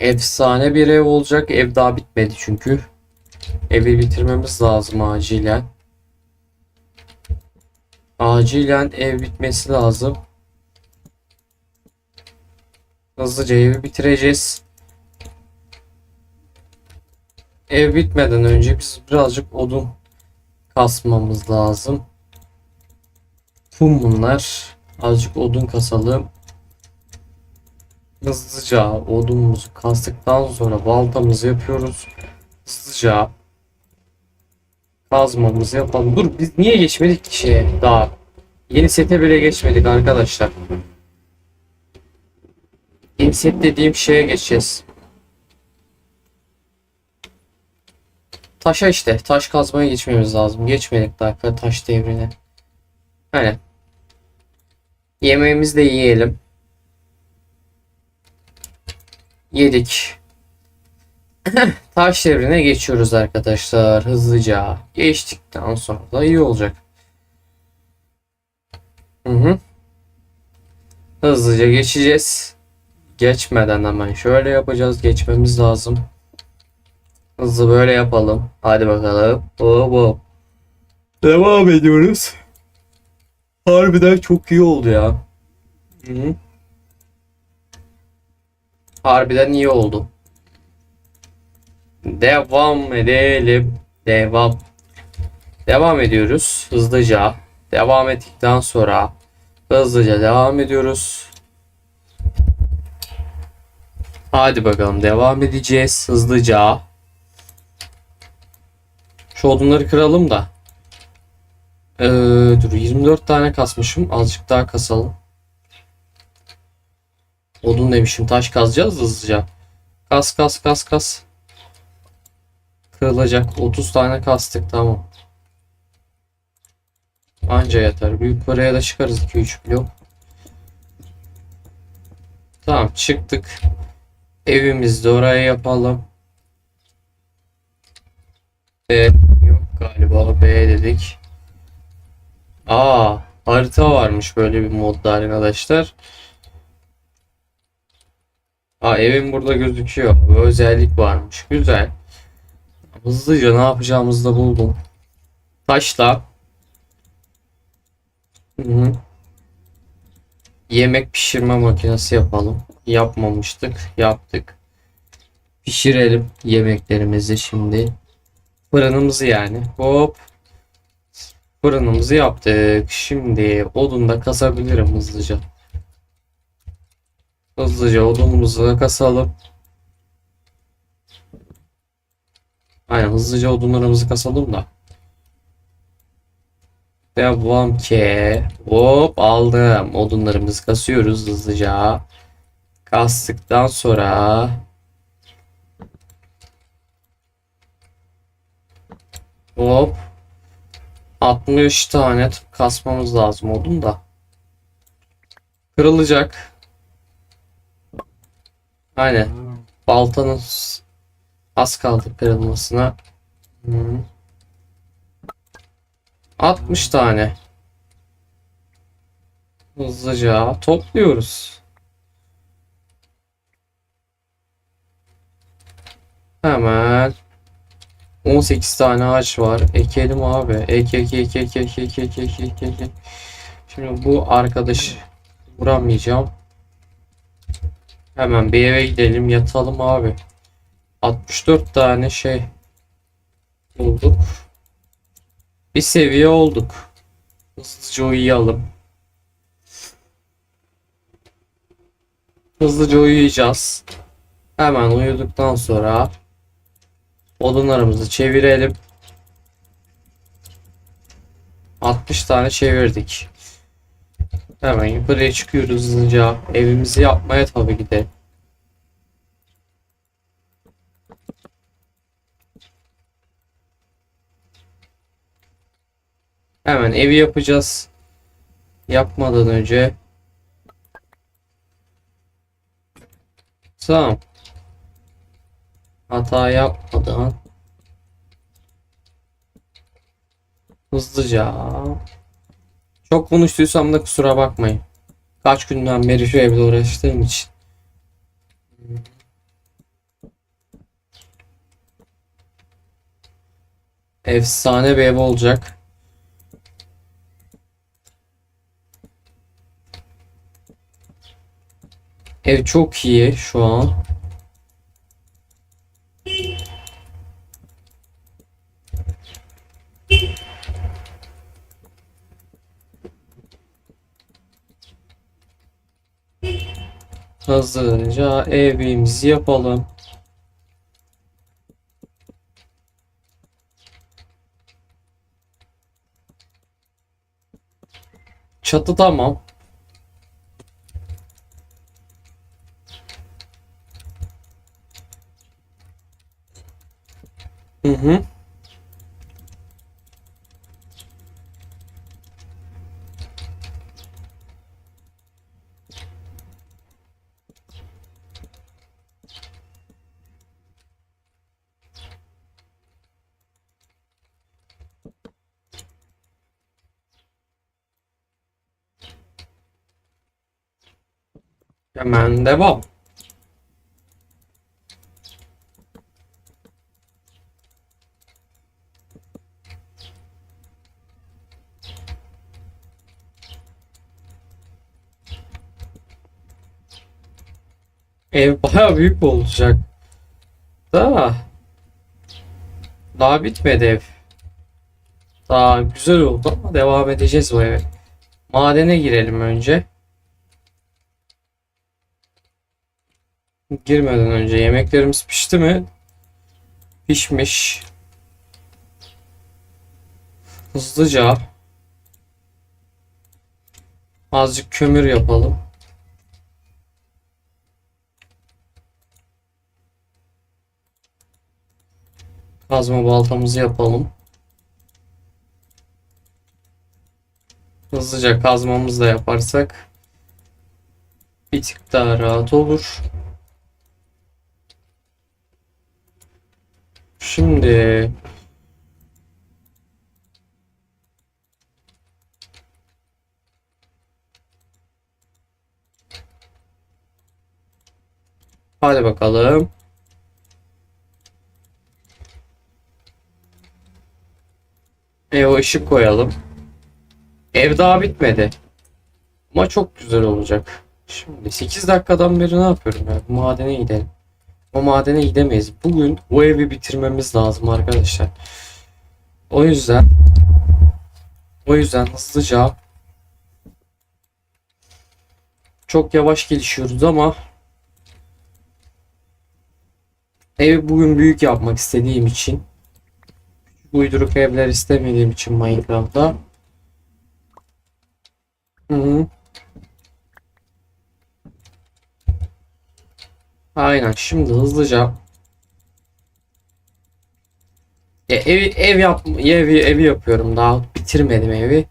Efsane bir ev olacak. Ev daha bitmedi çünkü. Evi bitirmemiz lazım acilen. Acilen ev bitmesi lazım. Hızlıca evi bitireceğiz. Ev bitmeden önce biz birazcık odun kasmamız lazım. Kum bunlar. Azıcık odun kasalım. Hızlıca odunumuzu kastıktan sonra baltamızı yapıyoruz. Hızlıca kazmamızı yapalım. Dur biz niye geçmedik ki şeye daha? Yeni sete bile geçmedik arkadaşlar. Yeni set dediğim şeye geçeceğiz. Taşa işte. Taş kazmaya geçmemiz lazım. Geçmedik daha taş devrine. Hani. Yemeğimizi de yiyelim. Yedik. Taş devrine geçiyoruz arkadaşlar hızlıca. Geçtikten sonra da iyi olacak. Hı hı. Hızlıca geçeceğiz. Geçmeden hemen şöyle yapacağız. Geçmemiz lazım. Hızlı böyle yapalım. Hadi bakalım. Hop. Devam ediyoruz. Harbiden çok iyi oldu ya. Hı hı. Harbiden iyi oldu. Devam edelim. Devam. Devam ediyoruz hızlıca. Devam ettikten sonra hızlıca devam ediyoruz. Hadi bakalım devam edeceğiz hızlıca. Şu odunları kıralım da. Ee, dur 24 tane kasmışım. Azıcık daha kasalım. Odun demişim. Taş kazacağız hızlıca. Kas kas kas kas. Kırılacak. 30 tane kastık tamam. Anca yeter. Büyük paraya da çıkarız 2-3 blok. Tamam çıktık. Evimizde oraya yapalım. B yok galiba B dedik. Aa harita varmış böyle bir modda arkadaşlar. Aa evim burada gözüküyor. Bir özellik varmış. Güzel. Hızlıca ne yapacağımızı da buldum. Taşla. Hı hı. Yemek pişirme makinesi yapalım. Yapmamıştık. Yaptık. Pişirelim yemeklerimizi şimdi. Fırınımızı yani. Hop. Fırınımızı yaptık. Şimdi odun da kasabilirim hızlıca. Hızlıca odunumuzu kasalım. Aynen hızlıca odunlarımızı kasalım da. Devam ki. Hop aldım. Odunlarımızı kasıyoruz hızlıca. Kastıktan sonra hop 60 tane kasmamız lazım odun da. Kırılacak. Aynen. Baltanın az kaldı kırılmasına. Hı. 60 tane. Hızlıca topluyoruz. Hemen 18 tane ağaç var. Ekelim abi. Ek ek ek ek ek ek ek ek ek ek. Şimdi bu arkadaş vuramayacağım. Hemen bir eve gidelim yatalım abi. 64 tane şey bulduk. Bir seviye olduk. Hızlıca uyuyalım. Hızlıca uyuyacağız. Hemen uyuduktan sonra odunlarımızı çevirelim. 60 tane çevirdik. Hemen yukarıya çıkıyoruz hızlıca. Evimizi yapmaya tabii de. Hemen evi yapacağız. Yapmadan önce. Tamam. Hata yapmadan. Hızlıca. Çok konuştuysam da kusura bakmayın. Kaç günden beri şu evde uğraştığım için. Efsane bir ev olacak. Ev çok iyi şu an. Hızlıca evimizi yapalım. Çatı tamam. Hı hı. Hemen devam. Ev bayağı büyük olacak. Da daha bitmedi ev. Daha güzel oldu ama devam edeceğiz bu eve. Madene girelim önce. Girmeden önce yemeklerimiz pişti mi? Pişmiş. Hızlıca azıcık kömür yapalım. Kazma baltamızı yapalım. Hızlıca kazmamızı da yaparsak bir tık daha rahat olur. Şimdi Hadi bakalım. Eve ışık koyalım. Ev daha bitmedi. Ama çok güzel olacak. Şimdi 8 dakikadan beri ne yapıyorum ya? Madene gidelim. O madene gidemeyiz. Bugün o evi bitirmemiz lazım arkadaşlar. O yüzden o yüzden hızlıca çok yavaş gelişiyoruz ama evi bugün büyük yapmak istediğim için uyduruk evler istemediğim için Minecraft'ta Hı -hı. Aynen. Şimdi hızlıca. E, evi ev yap evi evi yapıyorum. Daha bitirmedim evi.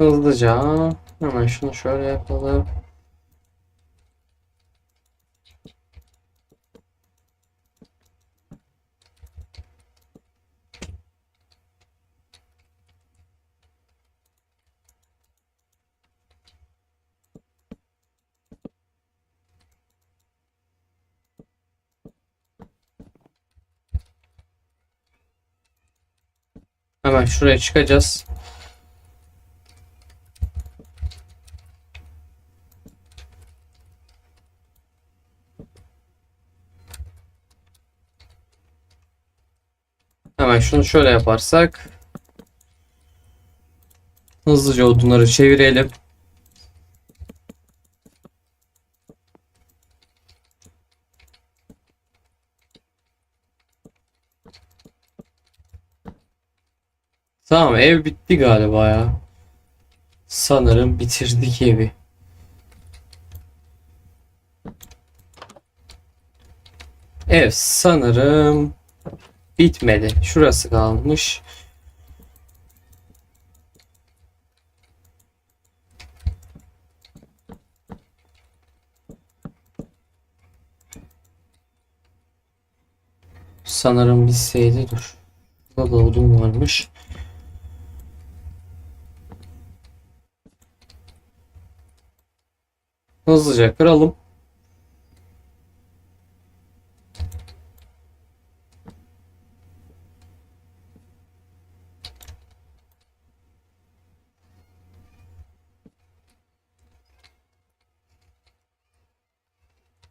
Hızlıca hemen şunu şöyle yapalım. Hemen şuraya çıkacağız. Hemen şunu şöyle yaparsak hızlıca odunları çevirelim. Tamam ev bitti galiba ya. Sanırım bitirdik evi. Ev sanırım bitmedi. Şurası kalmış. Sanırım bizseydi dur. Burada da odun varmış. Hızlıca kıralım.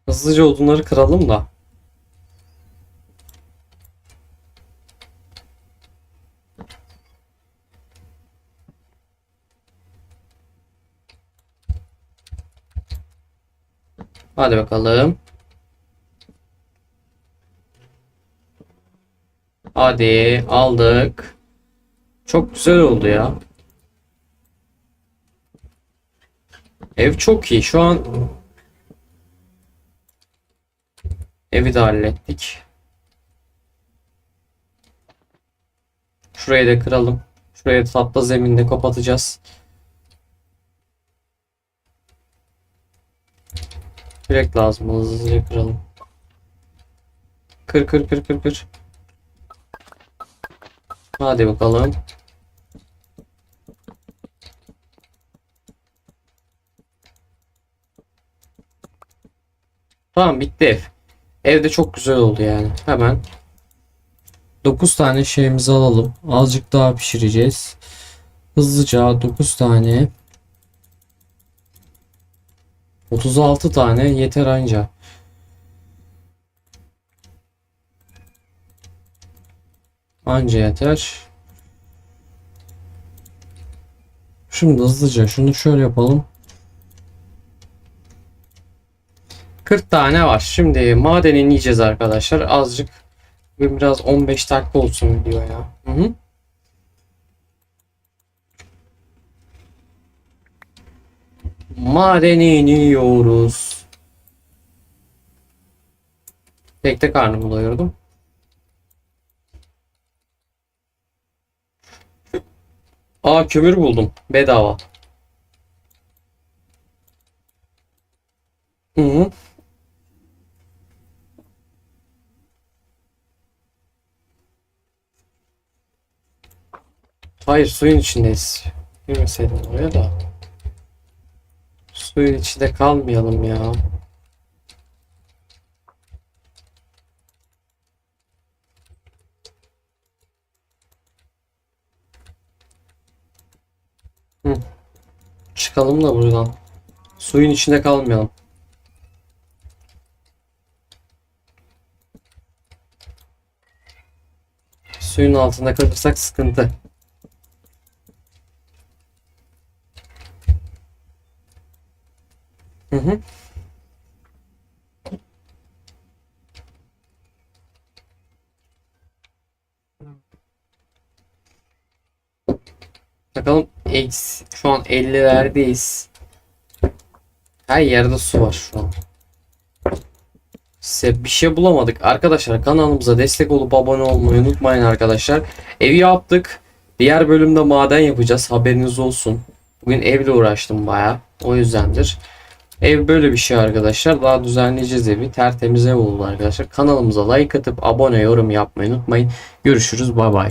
Hızlıca odunları kıralım da. Hadi bakalım. Hadi aldık. Çok güzel oldu ya. Ev çok iyi. Şu an evi de hallettik. Şurayı da kıralım. Şuraya tatlı zeminle kapatacağız. Kürek lazım. Hızlıca kıralım. Kır kır kır kır kır. Hadi bakalım. Tamam bitti ev. Evde çok güzel oldu yani. Hemen 9 tane şeyimizi alalım. Azıcık daha pişireceğiz. Hızlıca 9 tane 36 tane yeter anca. Anca yeter. Şimdi hızlıca şunu şöyle yapalım. 40 tane var. Şimdi maden ineceğiz arkadaşlar. Azıcık biraz 15 dakika olsun video ya. Hı hı. Madene iniyoruz. Tek tek karnımı doyurdum. Aa kömür buldum. Bedava. Hı hı. Hayır suyun içindeyiz. Girmeseydin oraya da. Suyun içinde kalmayalım ya. Hı. Çıkalım da buradan. Suyun içinde kalmayalım. Suyun altında kalırsak sıkıntı. Hı. Bakalım eksi şu an 50'lerdeyiz. Her yerde su var şu an. Size bir şey bulamadık. Arkadaşlar kanalımıza destek olup abone olmayı unutmayın arkadaşlar. Evi yaptık. Diğer bölümde maden yapacağız. Haberiniz olsun. Bugün evle uğraştım baya. O yüzdendir. Ev böyle bir şey arkadaşlar. Daha düzenleyeceğiz evi. Tertemiz ev oldu arkadaşlar. Kanalımıza like atıp abone yorum yapmayı unutmayın. Görüşürüz. Bay bay.